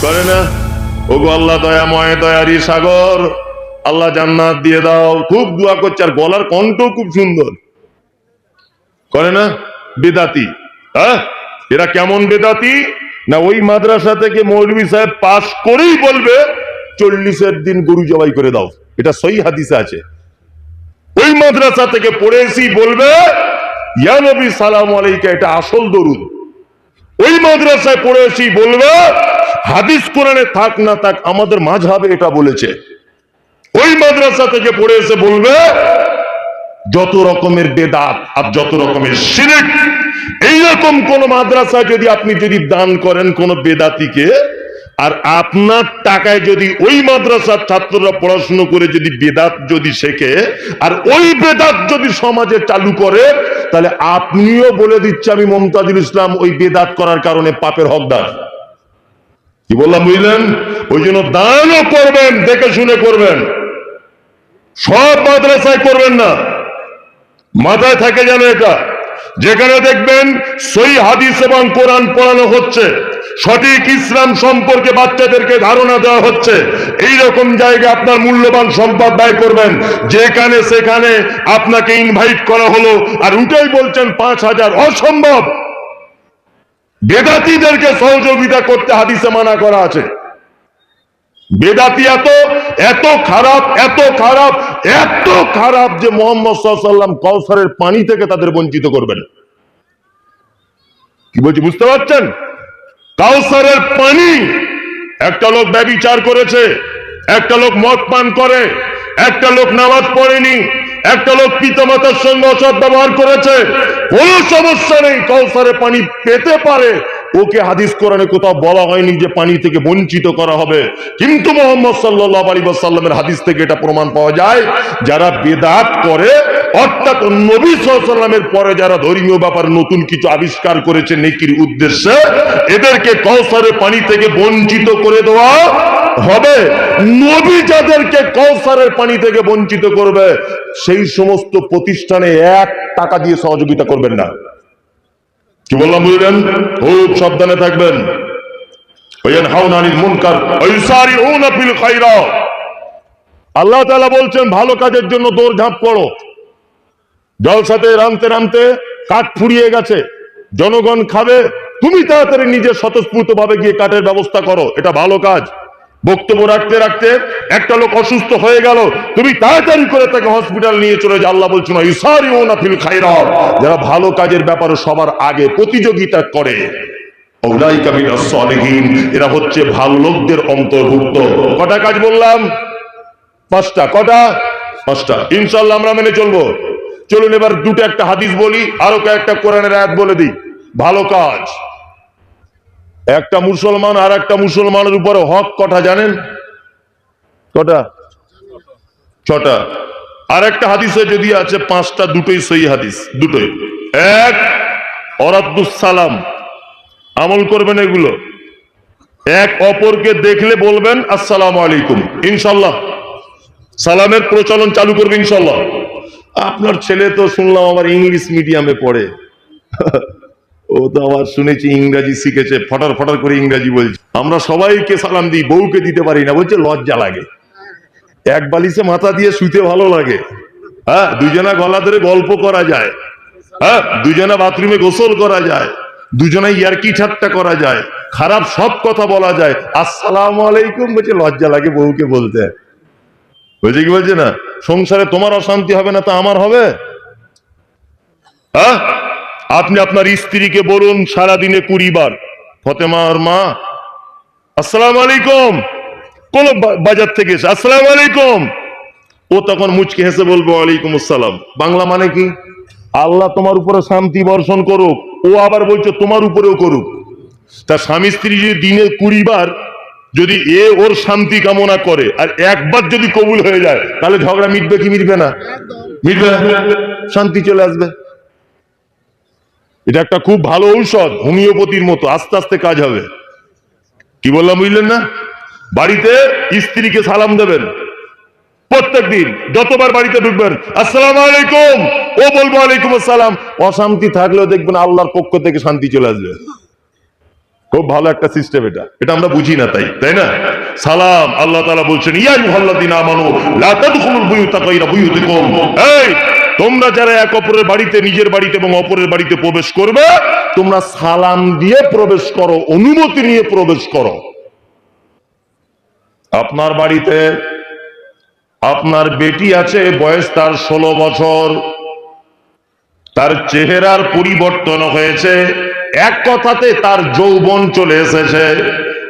করে না? ওগো আল্লাহ দয়াময় দয়ারি সাগর। আল্লাহ জান্নাত দিয়ে দাও। খুব দোয়া করছে, আর গলার কণ্ঠ খুব সুন্দর। করে না? বেদাতি। হ্যাঁ? এরা কেমন বেদাতি? না, ওই মাদ্রাসা থেকে মৌলভী সাহেব পাশ করেই বলবে, চল্লিশের দিন গরু জবাই করে দাও। এটা সই হাদিসে আছে। ওই মাদ্রাসা থেকে পড়ে এসি বলবে, ইয়া নবী, সালাম আলাইকা, এটা আসল দরুদ। ওই মাদ্রাসায় পড়ে এসি বলবে, হাদিস কোরআনে থাক না থাক, আমাদের মাঝহাবে এটা বলেছে। ওই মাদ্রাসা থেকে পড়ে এসে বলবে, যত রকমের বেদাত আর যত রকমের শিরিক, এইরকম কোন মাদ্রাসা যদি আপনি যদি দান করেন কোন বেদাতিকে আর আপনার টাকায় যদি ওই মাদ্রাসার ছাত্ররা পড়াশুনো করে যদি বেদাত যদি শেখে, আর ওই বেদাত যদি সমাজে চালু করে, তাহলে আপনিও বলে দিচ্ছে আমি মমতাজুল ইসলাম ওই বেদাত করার কারণে পাপের হকদার। কি বললাম বুঝলেন? ওই জন্য দানও করবেন, দেখে শুনে করবেন। সব মাদ্রাসায় করবেন না। মাথায় থাকে যেন এটা। যেখানে দেখবেন সই হাদিস এবং কোরআন পড়ানো হচ্ছে। সঠিক ইসলাম সম্পর্কে বাচ্চাদেরকে ধারণা দেওয়া হচ্ছে। এই রকম জায়গায় আপনার মূল্যবান সম্পদ ব্যয় করবেন। যেখানে সেখানে আপনাকে ইনভাইট করা হলো। আর উঠেই বলছেন, পাঁচ হাজার অসম্ভব। বেদাতিদেরকে সহযোগিতা করতে হাদিসে মানা করা আছে। বেদাতি এত এত খারাপ এত খারাপ এত খারাপ যে মোহাম্মদ সাল্লাম কৌসারের পানি থেকে তাদের বঞ্চিত করবেন। কি বলছি, বুঝতে পারছেন? কাউসারের পানি। একটা লোক ব্যবিচার করেছে, একটা লোক মদ পান করে, একটা লোক নামাজ পড়েনি, একটা লোক পিতামাতার সঙ্গে অসৎ ব্যবহার করেছে। কোন সমস্যা নেই কৌসারে পানি পেতে পারে। ওকে হাদিস কোরআনে কোথাও বলা হয়নি যে পানি থেকে বঞ্চিত করা হবে। কিন্তু মোহাম্মদ সাল্লাহ আলী সাল্লামের হাদিস থেকে এটা প্রমাণ পাওয়া যায়, যারা বেদাত করে অর্থাৎ নবী সাল্লামের পরে যারা ধর্মীয় ব্যাপার নতুন কিছু আবিষ্কার করেছে নেকির উদ্দেশ্যে, এদেরকে কৌসারে পানি থেকে বঞ্চিত করে দেওয়া হবে। নবী যাদেরকে কৌসারের পানি থেকে বঞ্চিত করবে, সেই সমস্ত প্রতিষ্ঠানে এক টাকা দিয়ে সহযোগিতা করবেন না। কি বললাম, বুঝলেন? খুব সাবধানে থাকবেন। আল্লাহ বলছেন, ভালো কাজের জন্য দৌড়ঝাঁপ করো। জলসাতে রামতে রামতে কাঠ ফুরিয়ে গেছে। জনগণ খাবে, তুমি তাড়াতাড়ি নিজের স্বতঃস্ফূর্ত ভাবে গিয়ে কাঠের ব্যবস্থা করো, এটা ভালো কাজ। বক্তব্য রাখতে রাখতে একটা লোক অসুস্থ হয়ে গেল, তুমি তাড়াতাড়ি করে তাকে হসপিটাল নিয়ে চলে যা আল্লাহ বলছো না ও না ফিল খাইরাত যারা ভালো কাজের ব্যাপারে সবার আগে প্রতিযোগিতা করে এরা হচ্ছে ভালো লোকদের অন্তর্ভুক্ত। কটা কাজ বললাম? পাঁচটা। কটা? পাঁচটা। ইনশাল্লাহ আমরা মেনে চলবো। চলুন এবার দুটো একটা হাদিস বলি, আরও কয়েকটা কোরআনের আয়াত বলে দিই। ভালো কাজ। একটা মুসলমান আর একটা মুসলমানের উপরে হক কটা জানেন? কটা? ছটা। আর একটা হাদিসে যদি আছে, পাঁচটা, দুটোই সই হাদিস, দুটোই। এক অরাব্দুস সালাম আমল করবেন এগুলো। এক, অপরকে দেখলে বলবেন, আসসালামু আলাইকুম। ইনশাল্লাহ। সালামের প্রচলন চালু করবে ইনশাল্লাহ। আপনার ছেলে তো শুনলাম আমার ইংলিশ মিডিয়ামে পড়ে। ও তো আবার শুনেছি ইংরাজি শিখেছে, ফটার ফটার করে ইংরাজি বলছে। আমরা সবাইকে সালাম দিই, বউকে দিতে পারি না, বলছে লজ্জা লাগে। এক বালিশে মাথা দিয়ে শুতে ভালো লাগে। হ্যাঁ দুজনা গলা ধরে গল্প করা যায়। হ্যাঁ দুজনা বাথরুমে গোসল করা যায়। দুজনে ইয়ারকি ঠাট্টা করা যায়। খারাপ সব কথা বলা যায়। আসসালাম আলাইকুম, বলছে লজ্জা লাগে বউকে বলতে। বলছে কি বলছে না? সংসারে তোমার অশান্তি হবে না তা আমার হবে? হ্যাঁ? আপনি আপনার স্ত্রীকে বলুন, সারাদিনে কুড়ি বার, ফতেমার মা, আসসালাম আলাইকুম। কোন বাজার থেকে এসে, আসসালাম আলাইকুম। ও তখন মুচকে হেসে বলব আলাইকুম আসসালাম। বাংলা মানে কি? আল্লাহ তোমার উপরে শান্তি বর্ষণ করুক। ও আবার বলছে, তোমার উপরেও করুক। তা স্বামী স্ত্রী যদি দিনে কুড়ি বার যদি এ ওর শান্তি কামনা করে, আর একবার যদি কবুল হয়ে যায়, তাহলে ঝগড়া মিটবে কি মিটবে না? মিটবে শান্তি চলে আসবে। এটা একটা খুব ভালো ঔষধ, হোমিওপ্যাথির মতো, আস্তে আস্তে কাজ হবে। কি বললাম, বুঝলেন না? বাড়িতে স্ত্রীকে সালাম দেবেন। প্রত্যেক দিন যতবার বাড়িতে ঢুকবেন, আসসালাম আলাইকুম, ও বলব আলাইকুম আসসালাম। অশান্তি থাকলেও দেখবেন আল্লাহর পক্ষ থেকে শান্তি চলে আসবে। খুব ভালো একটা সিস্টেম এটা। এটা আমরা বুঝি না তাই তাই না? সালাম, আল্লাহ তাআলা বলছেন তোমরা যারা এক অপরের বাড়িতে, নিজের বাড়িতে এবং অপরের বাড়িতে প্রবেশ করবে, তোমরা সালাম দিয়ে প্রবেশ করো, অনুমতি নিয়ে প্রবেশ করো। আপনার বাড়িতে আপনার বেটি আছে, বয়স তার ষোলো বছর, তার চেহারার পরিবর্তন হয়েছে এক কথাতে তার যৌবন চলে এসেছে,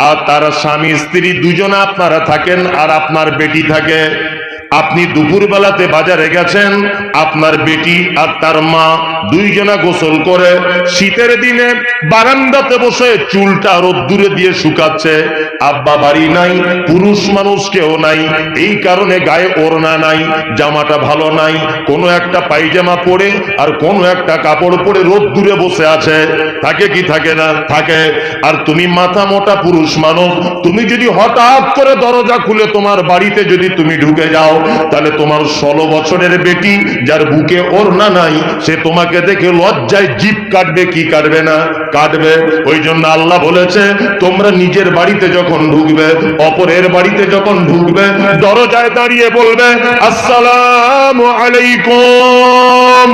আর তার স্বামী, স্ত্রী দুজনে আপনারা থাকেন আর আপনার বেটি থাকে। আপনি দুপুর বেলাতে বাজারে গেছেন, আপনার বেটি আর তার মা দুইজনা গোসল করে, শীতের দিনে বারান্দাতে বসে চুলটা রোদ্দুরে দিয়ে শুকাচ্ছে। আব্বা বাড়ি নাই, পুরুষ মানুষ কেউ নাই, এই কারণে গায়ে ওড়না নাই, জামাটা ভালো নাই, কোনো একটা পায়জামা পরে আর কোনো একটা কাপড় পরে রোদ্দুরে বসে আছে। থাকে কি থাকে না? থাকে। আর তুমি মাথা মোটা পুরুষ মানুষ, তুমি যদি হঠাৎ করে দরজা খুলে তোমার বাড়িতে যদি তুমি ঢুকে যাও তাহলে তোমার ষোলো বছরের বেটি, যার বুকে ওড়না নাই, সে তোমাকে দেখে লজ্জায় জিপ কাটবে, কি কাটবে না? কাটবে। ওই জন্য আল্লাহ বলেছে, তোমরা নিজের বাড়িতে যখন ঢুকবে, অপরের বাড়িতে যখন ঢুকবে, দরজায় দাঁড়িয়ে বলবে, আসসালামু আলাইকুম।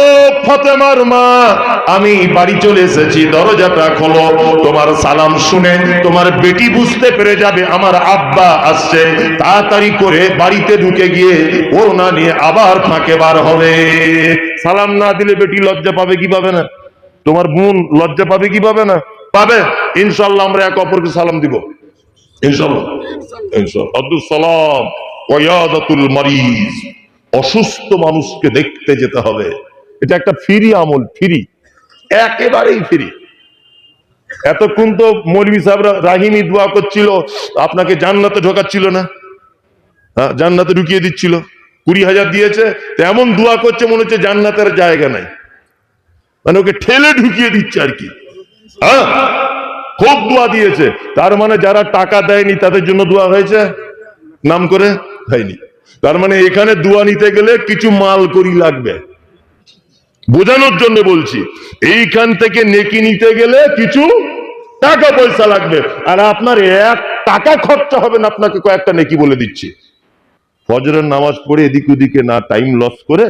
ও ফতেমার মা, আমি বাড়ি চলে এসেছি, দরজাটা খোলো। তোমার সালাম শুনে তোমার বেটি বুঝতে পেরে যাবে, আমার আব্বা আসছে। তাড়াতাড়ি করে বাড়িতে ঢুকে গিয়ে ওড়না নিয়ে আবার ফাঁকে বার হবে। সালাম না দিলে বেটি লজ্জা পাবে কি পাবে না? তোমার বোন লজ্জা পাবে কি পাবে না? পাবে? ইনশাল্লাহ আমরা এক অপরকে সালাম দিব। ইনশাল্লাহ ইনশাল্লাহ আব্দুল সালাম ওয়াদাতুল মারিজ। অসুস্থ মানুষকে দেখতে যেতে হবে। এটা একটা ফ্রি আমল, ফ্রি। একেবারেই ফ্রি। এতক্ষণ তো মৌলভী সাহেবরা রাহিমি দোয়া করছিল, আপনাকে জান্নাতে ঢোকাচ্ছিল না। জান্নাতে ঢুকিয়ে দিচ্ছিল। কুড়ি হাজার দিয়েছে এমন দোয়া করছে মনে হচ্ছে জান্নাতের জায়গা নাই। মানে ওকে ঠেলে ঢুকিয়ে দিচ্ছে আর কি। হ্যাঁ? খুব দোয়া দিয়েছে। তার মানে যারা টাকা দেয়নি, তাদের জন্য দোয়া হয়েছে? নাম করে? হয়নি। তার মানে এখানে দোয়া নিতে গেলে কিছু মাল করি লাগবে। বোঝানোর জন্য বলছি, এইখান থেকে নেকি নিতে গেলে কিছু টাকা পয়সা লাগবে। আর আপনার এক টাকা খরচা হবে না, আপনাকে কয়েকটা নেকি বলে দিচ্ছি। ফজরের নামাজ পড়ে এদিক ওদিকে না টাইম লস করে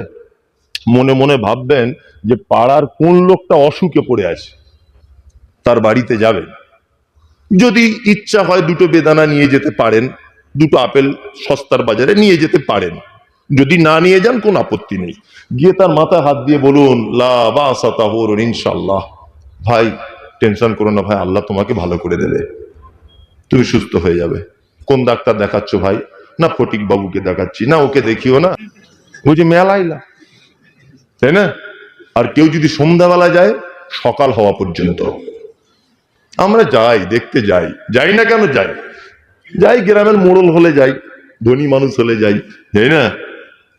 মনে মনে ভাববেন যে পাড়ার কোন লোকটা অসুখে পড়ে আছে, তার বাড়িতে যাবেন যদি ইচ্ছা হয় দুটো বেদানা নিয়ে যেতে পারেন, দুটো আপেল সস্তার বাজারে নিয়ে যেতে পারেন। যদি না নিয়ে যান, কোন আপত্তি নেই। গিয়ে তার মাথায় হাত দিয়ে বলুন ইনশাল্লাহ ভাই, টেনশন করো না ভাই, আল্লাহ তোমাকে ভালো করে দেবে। তুমি সুস্থ হয়ে যাবে। কোন ডাক্তার দেখাচ্ছ ভাই? না ফটিক বাবুকে দেখাচ্ছি, না ওকে দেখিও না। বুঝি মেলাইলা তাই না? আর কেউ যদি সন্ধ্যাবেলা যায়, সকাল হওয়া পর্যন্ত। আমরা যাই, দেখতে যাই। যাই না কেন যাই? যাই গ্রামের মোড়ল হলে যাই, ধনী মানুষ হলে যাই, তাই না?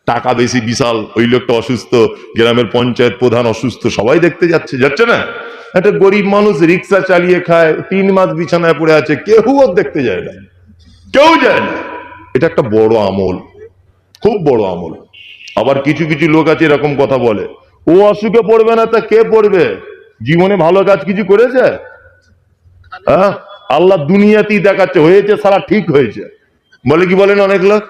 টাকা বেশি বিশাল, ওই লোকটা অসুস্থ, গ্রামের পঞ্চায়েত প্রধান অসুস্থ, সবাই দেখতে যাচ্ছে যাচ্ছে না? একটা গরিব মানুষ রিক্সা চালিয়ে খায়, তিন মাস বিছানায় পড়ে আছে, কেউ ওর দেখতে যায় না। কেউ যায় না। এটা একটা বড় আমল, খুব বড় আমল। আবার কিছু কিছু লোক আছে এরকম কথা বলে, ও অসুখে পড়বে না, তা কে পড়বে? জীবনে ভালো কাজ কিছু করেছে? হ্যাঁ আল্লাহ দুনিয়াতেই দেখাচ্ছে, হয়েছে, সারা ঠিক হয়েছে। বলে কি বলেন অনেক লোক?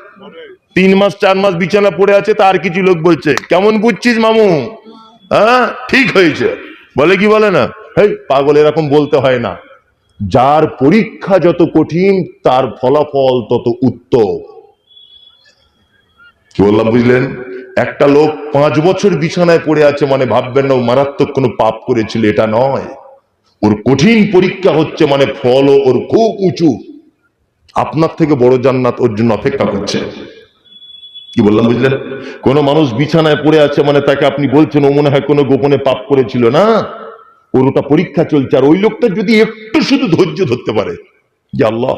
তিন মাস, চার মাস বিছানা পড়ে আছে তার কিছু লোক বলছে, কেমন বুঝছিস মামু? হ্যাঁ ঠিক হয়েছে। বলে কি বলে না? হেই, পাগল এরকম বলতে হয় না। যার পরীক্ষা যত কঠিন, তার ফলাফল তত উত্তম। কি বললাম, বুঝলেন? একটা লোক পাঁচ বছর বিছানায় পড়ে আছে মানে ভাববেন না, ও মারাত্মক কোনো পাপ করেছিল, এটা নয়। ওর কঠিন পরীক্ষা হচ্ছে মানে ফল ওর খুব উঁচু। আপনার থেকে বড় জান্নাত ওর জন্য অপেক্ষা করছে। কি বললাম, বুঝলেন? কোন মানুষ বিছানায় পড়ে আছে মানে তাকে আপনি বলছেন, ও মনে হয় কোনো গোপনে পাপ করেছিল না? ওর ওটা পরীক্ষা চলছে, আর ওই লোকটা যদি একটু শুধু ধৈর্য ধরতে পারে, যে আল্লাহ,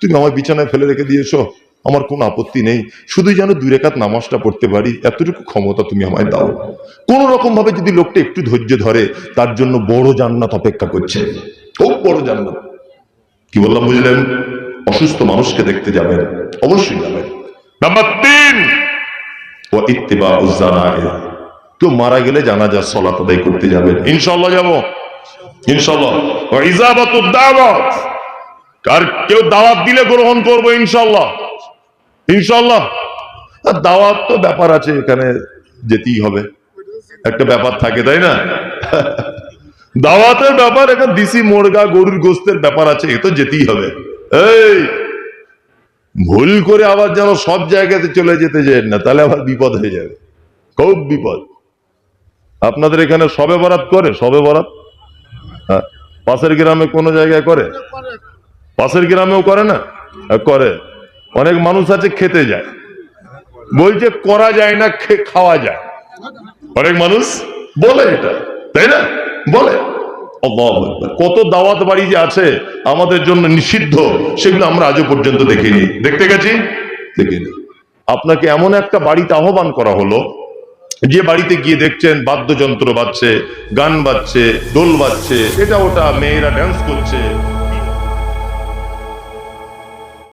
তুমি আমার বিছানায় ফেলে রেখে দিয়েছ, আমার কোনো আপত্তি নেই শুধু যেন দুই রেখাত নামাজটা পড়তে পারি, এতটুকু ক্ষমতা তুমি আমায় দাও। কোন রকম ভাবে যদি লোকটা একটু ধৈর্য ধরে, তার জন্য বড় জান্নাত অপেক্ষা করছে। খুব বড় জান্নাত। কি বললাম, বুঝলেন? অসুস্থ মানুষকে দেখতে যাবেন, অবশ্যই যাবেন। নাম্বার তিন ও ইত্তেবা উজ্জানায় কেউ মারা গেলে জানা জানাজার সলাত আদায় করতে যাবেন। ইনশাল্লাহ যাব। ইনশাল্লাহ কেউ দাওয়াত দিলে গ্রহণ করব ইনশাল্লাহ ইনশাল্লাহ দাওয়াত তো ব্যাপার আছে, এখানে যেতেই হবে। একটা ব্যাপার থাকে, তাই না? দাওয়াতের ব্যাপার একটা দিসি মুরগা, গরুর গোস্তের ব্যাপার আছে, এ তো যেতেই হবে। এই! ভুল করে আবার যেন সব জায়গাতে চলে যেতে যায় না, তাহলে আবার বিপদ হয়ে যাবে। খুব বিপদ। আপনাদের এখানে সবে বরাত করে সবে বরাত? হ্যাঁ পাশের গ্রামে কোনো জায়গায় করে? পাশের গ্রামেও করে না? হ্যাঁ, করে। অনেক মানুষ আছে খেতে যায়। বলছে করা যায় না খাওয়া যায়। অনেক মানুষ বলে এটা তাই না? বলে। কত দাওয়াত বাড়ি যে আছে আমাদের জন্য নিষিদ্ধ সেগুলো আমরা আজও পর্যন্ত দেখিনি। দেখতে গেছি? দেখিনি। আপনাকে এমন একটা বাড়িতে আহ্বান করা হলো যে বাড়িতে গিয়ে দেখছেন বাদ্যযন্ত্র বাজছে, গান বাজছে ডোল বাজছে, এটা ওটা মেয়েরা ড্যান্স করছে।